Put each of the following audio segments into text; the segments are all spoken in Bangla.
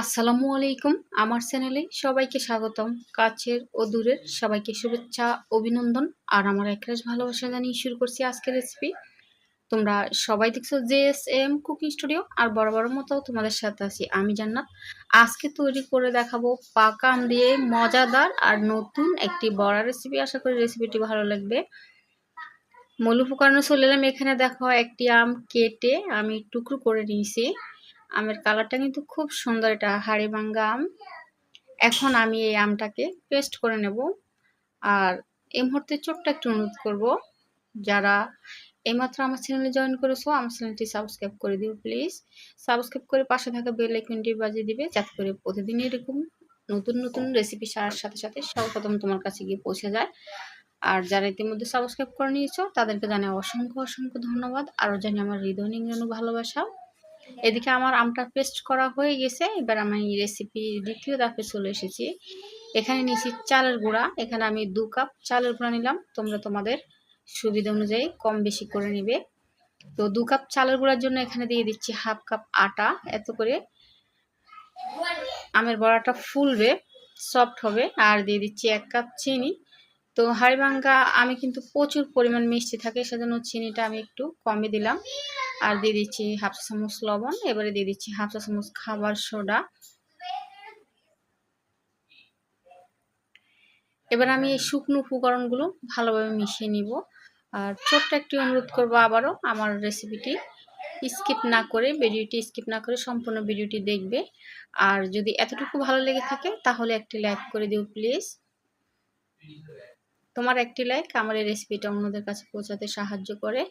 আসসালামু আলাইকুম। আমার চ্যানেলে সবাইকে স্বাগতম। কাছের ও দূরের সবাইকে শুভেচ্ছা, অভিনন্দন আর আমার একরাশ ভালোবাসা জানিয়ে শুরু করছি আজকের রেসিপি তোমরা সবাই দেখছ J S M cooking studio আর বড় বড় মতো তোমাদের সাথে আছি আমি জান্নাত। আজকে তৈরি করে দেখাবো পাকা আম দিয়ে মজাদার আর নতুন একটি বড়া রেসিপি আশা করি রেসিপিটি ভালো লাগবে। মূল উপকরণে চলে এলাম। এখানে দেখো একটি আম কেটে আমি টুকরো করে নিয়েছি। আমের কালারটা কিন্তু খুব সুন্দর, এটা হাড়ি ভাঙ্গা আম। এখন আমি এই আমটাকে পেস্ট করে নেব। আর এই মুহূর্তে ছোট্ট একটু অনুরোধ করব, যারা এইমাত্র আমার চ্যানেলে জয়েন করেছ, আমার চ্যানেলটি সাবস্ক্রাইব করে দিও প্লিজ। সাবস্ক্রাইব করে পাশে থাকা বেল আইকনটি বাজিয়ে দিবে, যাতে করে প্রতিদিন এরকম নতুন নতুন রেসিপি সারার সাথে সাথে সর্বপ্রথম তোমার কাছে গিয়ে পৌঁছে যায়। আর যারা ইতিমধ্যে সাবস্ক্রাইব করে নিয়েছো, তাদেরকে জানাই অসংখ্য অসংখ্য ধন্যবাদ। আরও জানি আমার হৃদয় নিংড়ানো ভালোবাসা। এদিকে আমার আমটা পেস্ট করা হয়ে গেছে, এবার আমি রেসিপি দ্বিতীয় ধাপে চলে এসেছি। এখানে নিয়েছি চালের গুঁড়া, এখানে আমি দু কাপ চালের গুঁড়া নিলাম, তোমরা তোমাদের সুবিধা অনুযায়ী কম বেশি করে নিবে। তো দু কাপ চালের গুঁড়ার জন্য এখানে দিয়ে দিচ্ছি হাফ কাপ আটা, এত করে আমের বড়াটা ফুলবে সফট হবে, আর দিয়ে দিচ্ছি এক কাপ চিনি। তো হাড়িভাঙ্গা, আমি কিন্তু প্রচুর পরিমাণ মিষ্টি থাকে, সেজন্য চিনিটা আমি একটু কমে দিলাম। আর দিয়ে দিচ্ছি হাফ চামচ লবণ, এবারে দিয়ে দিচ্ছি হাফ চামচ খাবার সোডা। এবার আমি এই শুকনো উপকরণগুলো ভালোভাবে মিশিয়ে নিব। আর ছোট্ট একটি অনুরোধ করব আবারও আমার রেসিপিটি স্কিপ না করে ভিডিওটি স্কিপ না করে সম্পূর্ণ ভিডিওটি দেখবে। আর যদি এতটুকু ভালো লেগে থাকে তাহলে একটি লাইক করে দিও প্লিজ তোমার একটি লাইক আমার এই রেসিপিটা অন্যদের কাছে পৌঁছাতে সাহায্য করে।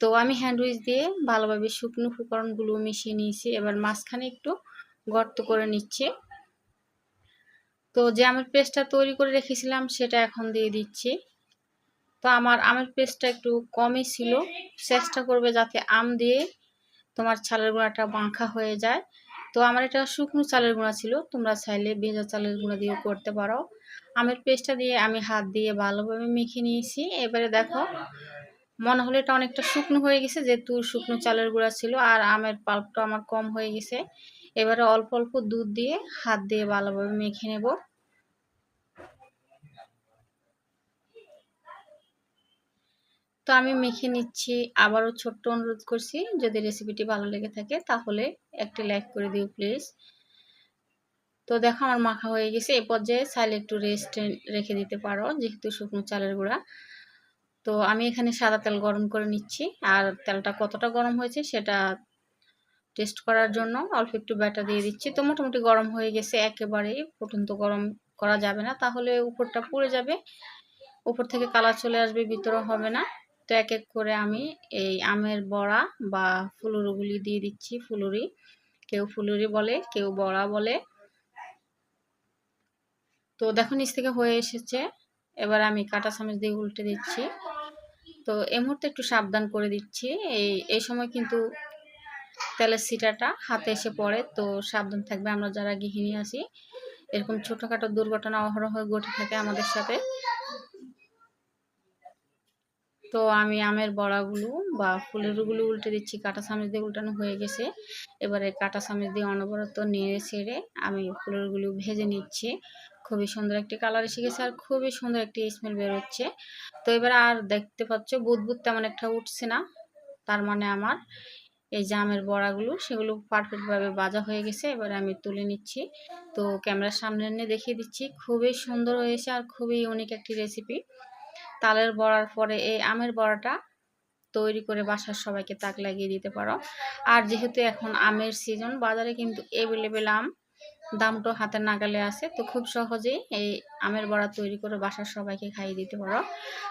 তো আমি হ্যান্ডউইচ দিয়ে ভালোভাবে শুকনো উপকরণগুলো মিশিয়ে নিয়েছি। এবার মাঝখানে একটু গর্ত করে নিচ্ছে। তো যে আমের পেস্টটা তৈরি করে রেখেছিলাম, সেটা এখন দিয়ে দিচ্ছি। তো আমার আমের পেস্টটা একটু কমই ছিল। চেষ্টা করবে যাতে আম দিয়ে তোমার চালের গুঁড়াটা বাঁখা হয়ে যায়। তো আমার এটা শুকনো চালের গুঁড়া ছিল, তোমরা চাইলে ভেজা চালের গুঁড়া দিয়েও করতে পারো। আমের পেস্টটা দিয়ে আমি হাত দিয়ে ভালোভাবে মেখে নিয়েছি। এবারে দেখো মনে হলো এটা অনেকটা শুকনো হয়ে গেছে, যেহেতু শুকনো চালের গুঁড়া ছিল আর আমের পাল্পটা আমার কম হয়ে গেছে। এবারে অল্প অল্প দুধ দিয়ে হাত দিয়ে ভালোভাবে মেখে নেব। তো আমি মেখে নিচ্ছি, আবারও ছোট্ট অনুরোধ করছি, যদি রেসিপিটি ভালো লেগে থাকে তাহলে একটি লাইক করে দিও প্লিজ তো দেখো আমার মাখা হয়ে গেছে, এ পর্যায়ে চাইলে একটু রেস্ট রেখে দিতে পারো, যেহেতু শুকনো চালের গুঁড়া। তো আমি এখানে সাদা তেল গরম করে নিচ্ছি। আর তেলটা কতটা গরম হয়েছে সেটা টেস্ট করার জন্য অল্প একটু ব্যাটা দিয়ে দিচ্ছি। তো মোটামুটি গরম হয়ে গেছে একেবারেই ফুটন্ত গরম করা যাবে না। তাহলে উপরটা পুড়ে যাবে, উপর থেকে কালার চলে আসবে ভিতরে হবে না। তো এক এক করে আমি এই আমের বড়া বা ফুলুরিগুলি দিয়ে দিচ্ছি। ফুলুরি, কেউ ফুলুরি বলে, কেউ বড়া বলে। তো দেখো নিচ থেকে হয়ে এসেছে। এবার আমি কাটা চামচ দিয়ে উল্টে দিচ্ছি। তো এই মুহূর্তে একটু সাবধান করে দিচ্ছি। এই এই সময় কিন্তু তেলের সিটাটা হাতে এসে পড়ে, তো সাবধান থাকবে, আমরা যারা গৃহিণী আছি, এরকম ছোটোখাটো দুর্ঘটনা অহরহ ঘটে থাকে আমাদের সাথে। তো আমি আমের বড়াগুলো বা ফুলেরগুলো উল্টে দিচ্ছি, কাটা চামচ দিয়ে উল্টানো হয়ে গেছে। এবারে কাটা চামচ দিয়ে অনবরত নেড়ে ছেড়ে আমি ফুলেরগুলো ভেজে নিচ্ছি। খুবই সুন্দর একটি কালার এসে গেছে আর খুবই সুন্দর একটি স্মেল বেরোচ্ছে। তো এবার আর দেখতে পাচ্ছ, বুদবুদ তেমন একটা উঠছে না, তার মানে আমার এই জামের বড়াগুলো, সেগুলো পারফেক্টভাবে বাজা হয়ে গেছে, এবারে আমি তুলে নিচ্ছি। তো ক্যামেরার সামনে এনে দেখিয়ে দিচ্ছি, খুবই সুন্দর হয়েছে আর খুবই অনেক একটি রেসিপি তালের বড়ার পরে এই আমের বড়াটা তৈরি করে বাসার সবাইকে তাক লাগিয়ে দিতে পারো। আর যেহেতু এখন আমের সিজন বাজারে কিন্তু অ্যাভেলেবেল আম দামটা হাতের নাগালে আছে। তো খুব সহজেই এই আমের বড়া তৈরি করে বাসার সবাইকে খাইয়ে দিতে পারো।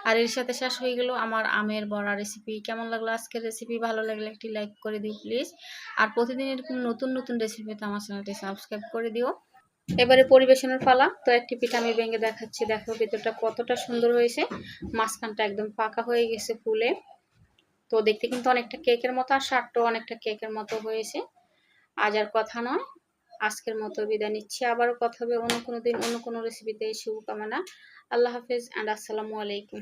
আর এর সাথে শেষ হয়ে গেল আমার আমের বড়া রেসিপি কেমন লাগল আজকের রেসিপি ভালো লাগলে একটি লাইক করে দিও প্লিজ আর প্রতিদিন এরকম নতুন নতুন রেসিপিতে আমার চ্যানেলটি সাবস্ক্রাইব করে দিও। এবারে পরিবেশনের পালা। তো একটি পিঠা আমি ভেঙে দেখাচ্ছি। দেখো ভিতরটা কতটা সুন্দর হয়েছে। মাঝখানটা একদম পাকা হয়ে গেছে ফুলে। তো দেখতে কিন্তু অনেকটা কেকের মতো আর শার্টটাও অনেকটা কেকের মতো হয়েছে। আজ আর কথা নয়। আজকের মতো বিদায় নিচ্ছি। আবারও কথা হবে অন্য কোনো দিন, অন্য কোনো রেসিপিতে শুভকামনা। আল্লাহ হাফিজ অ্যান্ড আসসালামু আলাইকুম।